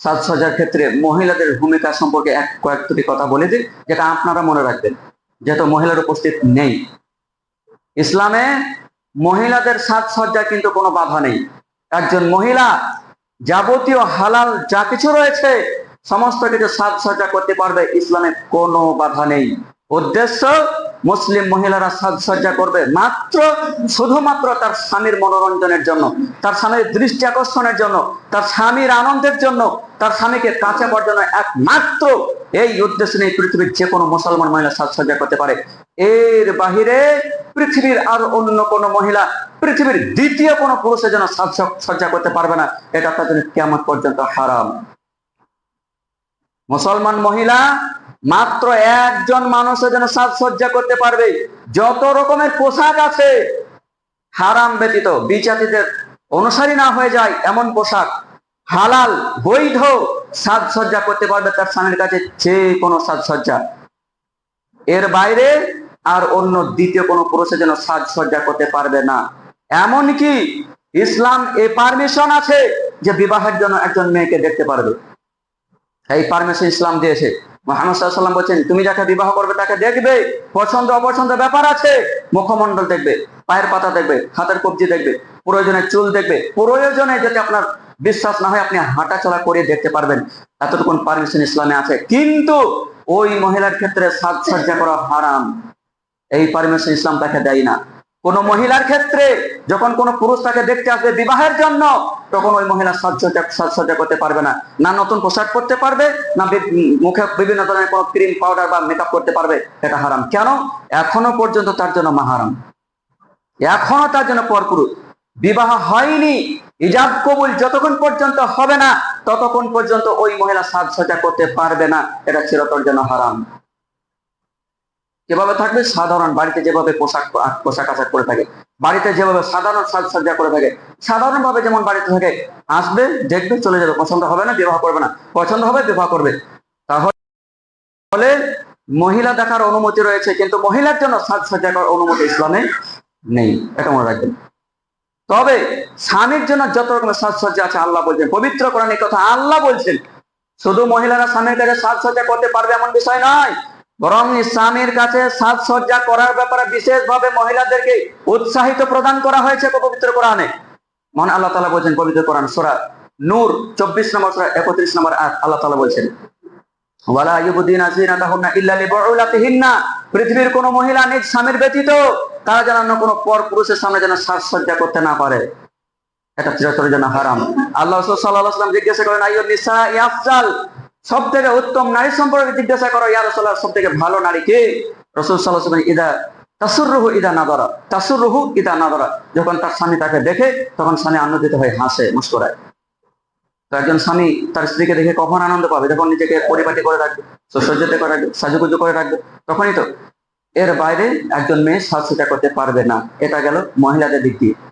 সাজসজ্জার ক্ষেত্রে মহিলাদের ভূমিকা সম্পর্কে এক কয়েক দুটি কথা বলে দিই, যেটা আপনারা মনে রাখবেন, যেহেতু মহিলার উপস্থিত নেই। ইসলামে মহিলাদের সাজসজ্জা কিন্তু কোনো বাধা নেই। একজন মহিলা যাবতীয় হালাল যা কিছু রয়েছে, সমস্ত কিছু সাজসজ্জা করতে পারবে, ইসলামে কোনো বাধা নেই। উদ্দেশ্য মুসলিম মহিলারা সাজসজ্জা করবে মাত্র শুধুমাত্র তার স্বামীর মনোরঞ্জনের জন্য, তার স্বামীর দৃষ্টি আকর্ষণের জন্য, তার স্বামীর আনন্দের জন্য, তার স্বামীকে কাছে জন্য একমাত্র এই উদ্দেশ্য নিয়ে পৃথিবীর যে কোনো মুসলমান মহিলা সাজসজ্জা করতে পারে। এর বাহিরে পৃথিবীর আর অন্য কোনো মহিলা পৃথিবীর দ্বিতীয় কোনো পুরুষের জন্য সাজসজ্জা করতে পারবে না, এটা তার জন্য কেমন পর্যন্ত হারাম। মুসলমান মহিলা মাত্র একজন মানুষের জন্য সাজসজ্জা করতে পারবে। যত রকমের পোশাক আছে, হারাম ব্যতীত বিজাতিদের অনুসারী না হয়ে যায় এমন পোশাক। হালাল, বৈধ সাজসজ্জা করতে পারবে তার স্বামীর কাছে যে কোনো সাজসজ্জা। এর বাইরে আর অন্য দ্বিতীয় কোনো পুরুষের জন্য সাজসজ্জা করতে পারবে না। এমনকি ইসলাম এ পারমিশন আছে যে বিবাহের জন্য একজন মেয়েকে দেখতে পারবে। এই পারমিশন ইসলাম দিয়েছে। মোহাম্মদ সাল্লাম বলছেন, তুমি যাকে বিবাহ করবে তাকে দেখবে, পছন্দ, অপছন্দ ব্যাপার আছে, মুখমণ্ডল দেখবে, পায়ের পাতা দেখবে, হাতের কবজি দেখবে, প্রয়োজনে চুল দেখবে, প্রয়োজনে যাতে আপনার বিশ্বাস না হয়, আপনি হাঁটা চলা করে দেখতে পারবেন। এতটুকুন পারমিশন ইসলামে আছে। কিন্তু ওই মহিলার ক্ষেত্রে সাজসজ্জা করা হারাম। এই পারমিশন ইসলাম তাকে দেয় না। কোন মহিলার ক্ষেত্রে যখন কোন পুরুষ তাকে দেখতে আসবে বিবাহের জন্য, তখন ওই মহিলা সাজসজ্জা সাজসজ্জা করতে পারবে না। না নতুন পোশাক পরতে পারবে, না মুখে বিভিন্ন ধরনের কোনো ক্রিম পাউডার বা মেকআপ করতে পারবে, এটা হারাম। কেন? এখনও পর্যন্ত তার জন্য মাহারাম। এখনও তার জন্য পরপুরুষ। বিবাহ হয়নি ইজাব কবুল যতক্ষণ পর্যন্ত হবে না, ততক্ষণ পর্যন্ত ওই মহিলা সাজসজ্জা করতে পারবে না। এটা চিরতর জন্য হারাম। কীভাবে থাকবে সাধারণ বাড়িতে যেভাবে পোশাক পোশাক আশাক করে থাকে, বাড়িতে যেভাবে সাধারণ সাজসজ্জা করে থাকে সাধারণ ভাবে যেমন বাড়িতে থাকে, আসবে, দেখবে, চলে যাবে, পছন্দ হবে না, বিবাহ করবে না, পছন্দ হবে, বিবাহ করবে। তাহলে মহিলা দেখার অনুমতি রয়েছে, কিন্তু মহিলার জন্য সাজসজ্জা করার অনুমতি ইসলামে নেই, এটা মনে রাখবেন। তবে স্বামীর জন্য যত রকমের সাজসজ্জা আছে, আল্লাহ বলছেন, পবিত্র কোরআন এই কথা আল্লাহ বলছেন, শুধু মহিলারা স্বামীর কাছে সাজসজ্জা করতে পারবে এমন বিষয় নয় বরং স্বামীর কাছে সাজসজ্জা করার ব্যাপারে বিশেষভাবে মহিলাদেরকে উৎসাহিত প্রদান করা হয়েছে পবিত্র কোরআনে। মহান আল্লাহ তালা বলছেন, পবিত্র কোরআন সোরা নূর, চব্বিশ নম্বর সোরা, একত্রিশ নম্বর আল্লাহ তালা বলছেন পৃথিবীর কোন মহিলা নিজ স্বামীর ব্যতীত তারা যেন কোনো পর পুরুষের সামনে যেন সাজসজ্জা করতে না পারে। এটা চিরতরের জন্য হারাম। আল্লাহ সাল্লাল্লাহু জিজ্ঞাসা করেন আইয়ুন নিসা ইয়াফজাল? সব থেকে উত্তম নারী সম্পর্কে জিজ্ঞাসা করো, ইয়া রাসূলুল্লাহ সব থেকে ভালো নারী কে? রাসূল সাল্লাল্লাহু আলাইহি ওয়াসাল্লাম ইদা তাসুররুহু ইদা নাদারা তাসুররুহু ইদা নাদারা। যখন তার স্বামী তাকে দেখে, তখন স্বামী আনন্দিত হয়ে হাসে, মুস্কুরায়। তো একজন স্বামী তার স্ত্রীকে দেখে কখন আনন্দ পাবে? যখন নিজেকে পরিপাটি করে রাখবে, সৌসজ্জাতে করে রাখবে, সাজুগুজু করে রাখবে, তখনই তো এর বাইরে একজন মেয়ে সাজসজ্জা করতে পারবে না। এটা গেল মহিলাদের দিক দিয়ে।